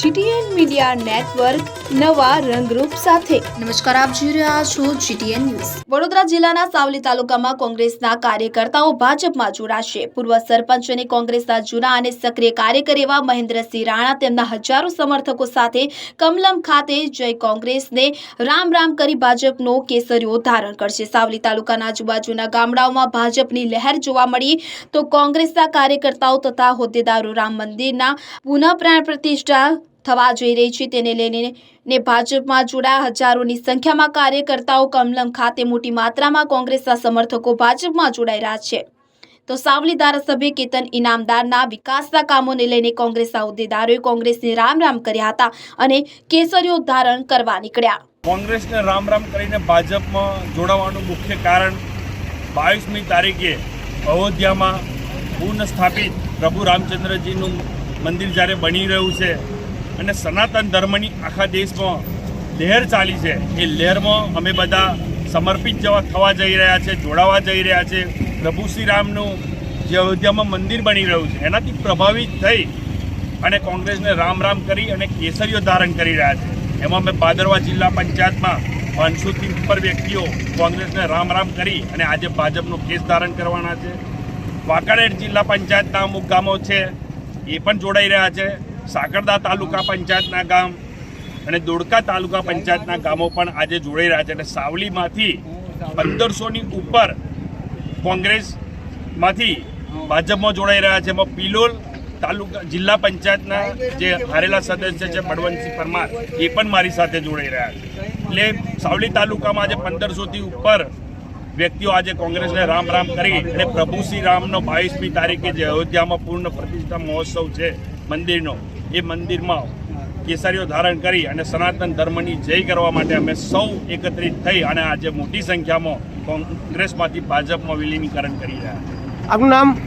GTN media network નવા રંગરૂપ સાથે. નમસ્કાર, આપ જોઈ રહ્યા છો જીટીએન ન્યૂઝ. વડોદરા જિલ્લાના સાવલી તાલુકામાં કોંગ્રેસના કાર્યકર્તાઓ ભાજપમાં જોડાશે. પૂર્વ સરપંચ અને કોંગ્રેસના જૂના અને સક્રિય કાર્યકર એવા મહેન્દ્રસિંહ રાણા તેમના હજારો સમર્થકો સાથે કમલમ ખાતે જય કોંગ્રેસને રામ રામ કરી ભાજપનો કેસરીઓ ધારણ કરશે. સાવલી તાલુકાના આજુબાજુના ગામડાઓમાં ભાજપની લહેર જોવા મળી તો કોંગ્રેસના કાર્યકર્તાઓ તથા હોદ્દેદારો રામ મંદિરના પુનઃ પ્રાણ પ્રતિષ્ઠા થવા જઈ રહી છે. તેને લઈને ને ભાજપમાં જોડાયા હજારોની સંખ્યામાં કાર્યકર્તાઓ કમલમ ખાતે મોટી માત્રામાં કોંગ્રેસના સમર્થકો ભાજપમાં જોડાઈ રહ્યા છે. તો સાવલી ધારાસભ્ય કેતન ઇનામદારના વિકાસના કામોને લઈને કોંગ્રેસના હોદ્દેદારોએ કોંગ્રેસને રામ રામ કર્યા હતા અને કેસરીઓ ધારણ કરવા નીકળ્યા. કોંગ્રેસને રામ રામ કરીને ભાજપમાં જોડાવાનું મુખ્ય કારણ બાવીસમી તારીખે અયોધ્યામાં પુનઃ સ્થાપિત પ્રભુ રામચંદ્રજીનું મંદિર જ્યારે બની રહ્યું છે અને સનાતન ધર્મની આખા દેશમાં લહેર ચાલી છે. એ લહેરમાં અમે બધા સમર્પિત જવા થવા જઈ રહ્યા છે, જોડાવા જઈ રહ્યા છે. પ્રભુ શ્રી રામનું જે અયોધ્યામાં મંદિર બની રહ્યું છે, એનાથી પ્રભાવિત થઈ અને કોંગ્રેસને રામ રામ કરી અને કેસરીઓ ધારણ કરી રહ્યા છે. એમાં અમે ભાદરવા જિલ્લા પંચાયતમાં પાંચસોથી ઉપર વ્યક્તિઓ કોંગ્રેસને રામ રામ કરી અને આજે ભાજપનો કેસ ધારણ કરવાના છે. વાંકાનેર જિલ્લા પંચાયતના અમુક ગામો છે, એ પણ જોડાઈ રહ્યા છે. સાકરદા તાલુકા પંચાયતના ગામ અને દોડકા તાલુકા પંચાયતના ગામો પણ આજે જોડાઈ રહ્યા છે અને સાવલીમાંથી પંદરસોની ઉપર કોંગ્રેસમાંથી ભાજપમાં જોડાઈ રહ્યા છે. એમાં પિલોલ તાલુકા, જિલ્લા પંચાયતના જે હારેલા સદસ્ય છે બળવંતસિંહ પરમાર, એ પણ મારી સાથે જોડાઈ રહ્યા છે. એટલે સાવલી તાલુકામાં આજે પંદરસોથી ઉપર વ્યક્તિઓ આજે કોંગ્રેસને રામ રામ કરી અને પ્રભુ શ્રી રામનો બાવીસમી તારીખે જે અયોધ્યામાં પૂર્ણ પ્રતિષ્ઠા મહોત્સવ છે. મંદિરનો, એ મંદિરમાં કેસરીઓ ધારણ કરી અને સનાતન ધર્મની જય કરવા માટે અમે સૌ એકત્રિત થઈ અને આજે મોટી સંખ્યામાં કોંગ્રેસમાંથી ભાજપમાં વિલીનીકરણ કરી રહ્યા આપનું નામ?